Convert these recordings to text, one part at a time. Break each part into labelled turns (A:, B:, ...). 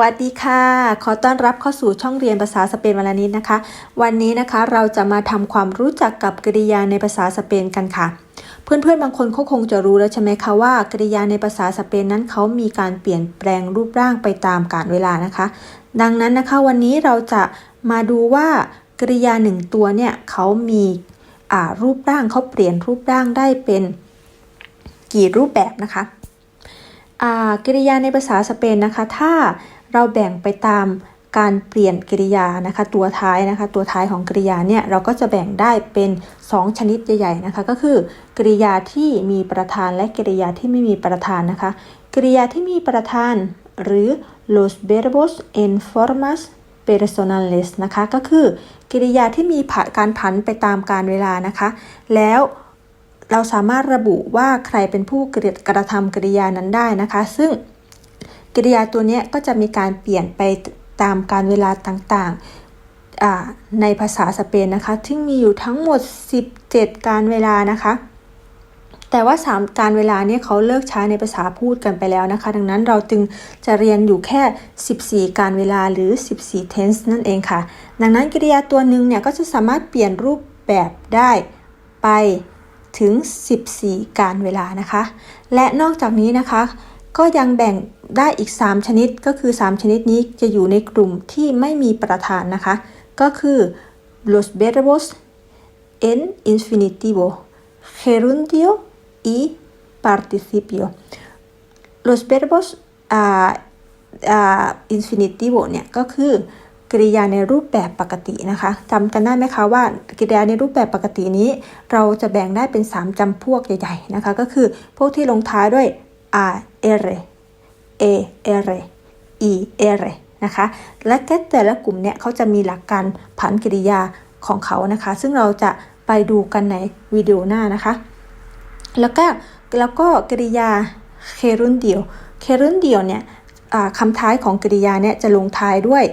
A: วัสดีค่ะ ขอต้อนรับเข้าสู่ช่องเรียนภาษาสเปนวันนิดนะคะ วันนี้นะคะเราจะมาทำความรู้จักกับกริยาในภาษาสเปนกันค่ะ เพื่อนๆบางคนเขาคงจะรู้แล้วใช่ไหมคะว่ากริยาในภาษาสเปนนั้นเขามีการเปลี่ยนแปลงรูปร่างไปตามกาลเวลานะคะ ดังนั้นนะคะวันนี้เราจะมาดูว่ากริยาหนึ่งตัวเนี่ยเขามีรูปร่างเขาเปลี่ยนรูปร่างได้เป็นกี่รูปแบบนะคะกริยาในภาษาสเปนนะคะ ถ้า เราแบ่งไปตามการเปลี่ยนกริยานะคะ ตัวท้ายนะคะ ตัวท้ายของกริยาเนี่ยเราก็จะแบ่งได้เป็น 2 ชนิดใหญ่ๆนะคะ ก็คือกริยาที่มีประธานและกริยาที่ไม่มีประธานนะคะ กริยาที่มีประธานหรือ los verbos en formas personales นะคะ ก็คือกริยาที่มีการผันไปตามการเวลานะคะ แล้วเราสามารถระบุว่าใครเป็นผู้กระทำกริยานั้นได้นะคะ ซึ่ง กริยาตัวนี้ก็จะมีการเปลี่ยนไปตามการเวลาต่างๆในภาษาสเปนนะคะที่มีอยู่ทั้งหมด 17 การเวลานะคะ แต่ว่า 3 การเวลาเนี่ยเขาเลิกใช้ในภาษาพูดกันไปแล้วนะคะ ดังนั้นเราจึงจะเรียนอยู่แค่ 14 การเวลาหรือ 14 tense นั่นเองค่ะ ดังนั้นกริยาตัวหนึ่งเนี่ยก็จะสามารถเปลี่ยนรูปแบบได้ไปถึง 14 การเวลานะคะ และนอกจากนี้นะคะ ก็ยังแบ่งได้อีก 3 ชนิดก็คือ 3 ชนิดนี้จะอยู่ในกลุ่มที่ไม่มีประธานนะคะ ก็คือ los verbos en infinitivo gerundio y participio los verbos uh, uh, infinitivo เนี่ยก็คือกริยาในรูปแบบปกตินะคะจำกันได้ไหมคะว่ากริยาในรูปแบบปกตินี้ เราจะแบ่งได้เป็น 3จำพวกใหญ่ ๆ นะคะ ก็คือพวกที่ลงท้ายด้วย r r a r e r นะคะและแต่ละกลุ่มเนี่ยเขาจะมีหลักการผันกริยาของเขานะคะ ซึ่งเราจะไปดูกันในวิดีโอหน้านะคะ แล้วก็แล้วก็กริยาเครุนเดียวเครุนเดียวเนี่ยคำท้ายของกริยาเนี่ยจะลงท้ายด้วย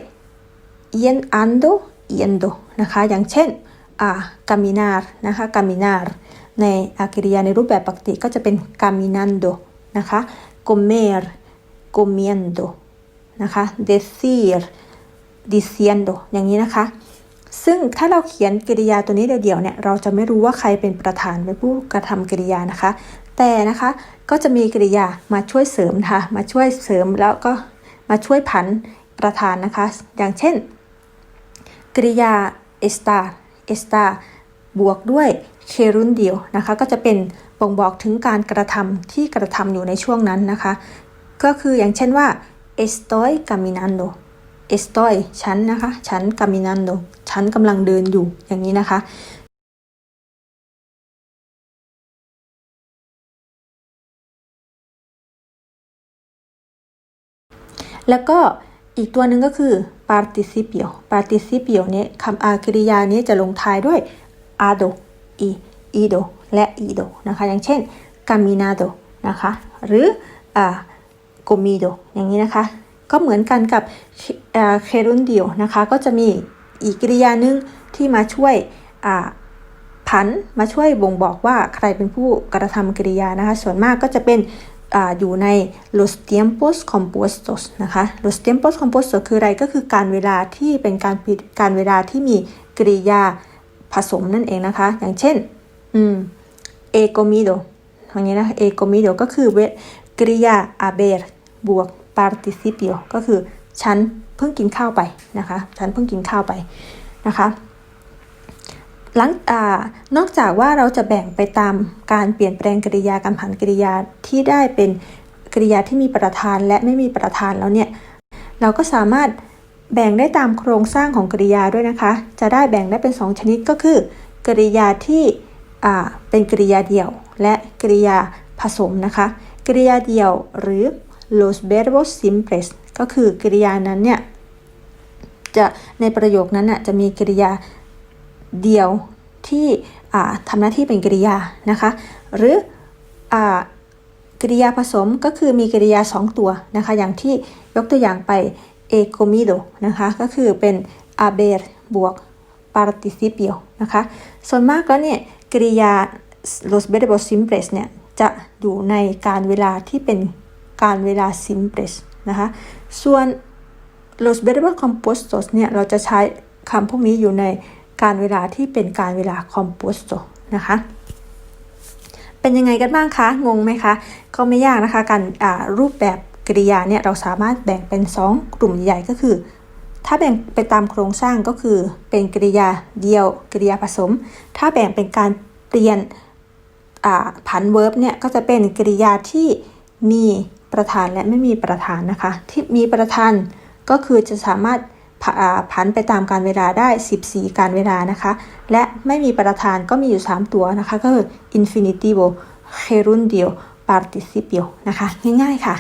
A: yen ando yendo นะคะ อย่างเช่น caminar นะคะ caminar ในกริยาในรูปแบบปกติก็จะเป็น caminando นะคะ comer comiendo นะคะ decir diciendo อย่างนี้นะคะ ซึ่งถ้าเราเขียนกริยาตัวนี้เดียวๆเนี่ย เราจะไม่รู้ว่าใครเป็นประธานเป็นผู้กระทำกริยานะคะ แต่นะคะก็จะมีกริยามาช่วยเสริมค่ะ มาช่วยเสริมแล้วก็มาช่วยผันประธานนะคะ อย่างเช่นกริยา estar estar บวกด้วย gerundio นะคะ ก็จะเป็นบ่งบอกถึงการกระทำที่กระทำอยู่ในช่วงนั้นนะคะ ก็คืออย่างเช่นว่า estoy caminando estoy ฉันนะคะ ฉัน caminando ฉันกำลังเดินอยู่อย่างนี้นะคะแล้วก็อีกตัวหนึ่งก็คือ participio participio เนี่ยคำอากริยานี้จะลงท้ายด้วย ado i ido และ ido นะคะอย่างเช่น caminado นะคะหรือ comido อย่างนี้นะคะ ก็เหมือนกันกับ gerundio นะคะก็จะมีอีกกริยาหนึ่งที่มาช่วยผันมาช่วยบ่งบอกว่าใครเป็นผู้กระทำกริยานะคะ ส่วนมากก็จะเป็นออยู่ใน los tiempos compuestos นะคะ los tiempos compuestos คืออะไรก็คือการเวลาที่เป็นการการเวลาที่มีกริยา ผสมนั่นเองนะคะ อย่างเช่นอืม he comido อย่างนี้นะ he comido ก็คือเวกริยา haber บวก participio ก็คือฉันเพิ่งกินข้าวไปนะคะ ฉันเพิ่งกินข้าวไปนะคะหลังอนอกจากว่าเราจะแบ่งไปตามการเปลี่ยนแปลงกริยาการผันกริยาที่ได้เป็นกริยาที่มีประธานและไม่มีประธานแล้วเนี่ย เราก็สามารถ แบ่งได้ตามโครงสร้างของกริยาด้วยนะคะ จะได้แบ่งได้เป็น 2 ชนิดก็คือ กริยาที่เป็นกริยาเดี่ยว และกริยาผสมนะคะ กริยาเดี่ยวหรือ los verbos simples ก็คือกริยานั้นเนี่ยจะในประโยคนั้นน่ะจะมีกริยาเดียวที่ทำหน้าที่เป็นกริยานะคะ หรือกริยาผสมก็คือมีกริยา 2 ตัวนะคะ อย่างที่ยกตัวอย่างไป e comido นะคะก็คือเป็น haber บวก participio นะคะส่วนมากแล้วเนี่ยกริยา los verbos simples เนี่ยจะอยู่ในการเวลาที่เป็นการเวลา simples นะคะส่วน los verbos compuestos เนี่ยเราจะใช้คำพวกนี้อยู่ในการเวลาที่เป็นการเวลา compuesto นะคะเป็นยังไงกันบ้างคะ งงไหมคะ ก็ไม่ยากนะคะการรูปแบบ กริยาเนี่ยเราสามารถแบ่งเป็น 2 กลุ่มใหญ่ก็คือ ถ้าแบ่งไปตามโครงสร้างก็คือ เป็นกริยาเดียวกริยาผสม ถ้าแบ่งเป็นการเปลี่ยนผันเวิร์บเนี่ยก็จะเป็นกริยาที่มีประธานและไม่มีประธานนะคะ ที่มีประธานก็คือจะสามารถผันไปตามการเวลาได้ 14 การเวลานะคะ และไม่มีประธานก็มีอยู่ 3 ตัวนะคะ ก็คือ infinitivo gerundio participio นะคะง่ายๆค่ะ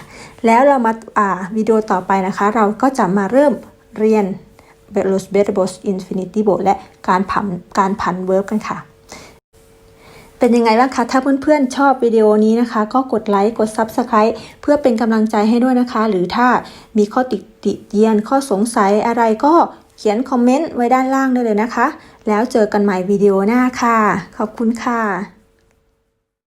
A: แล้วเรามาวิดีโอต่อไปนะคะ เราก็จะมาเริ่มเรียน los verbos infinitivo และการผันการผัน verb กันค่ะ เป็นยังไงบ้างคะ ถ้าเพื่อนๆชอบวิดีโอนี้นะคะ ก็กดไลค์ กด Subscribe เพื่อเป็นกำลังใจให้ด้วยนะคะ หรือถ้ามีข้อติติเยียน ข้อสงสัยอะไรก็เขียนคอมเมนต์ไว้ด้านล่างได้เลยนะคะ แล้วเจอกันใหม่วิดีโอหน้าค่ะ ขอบคุณค่ะ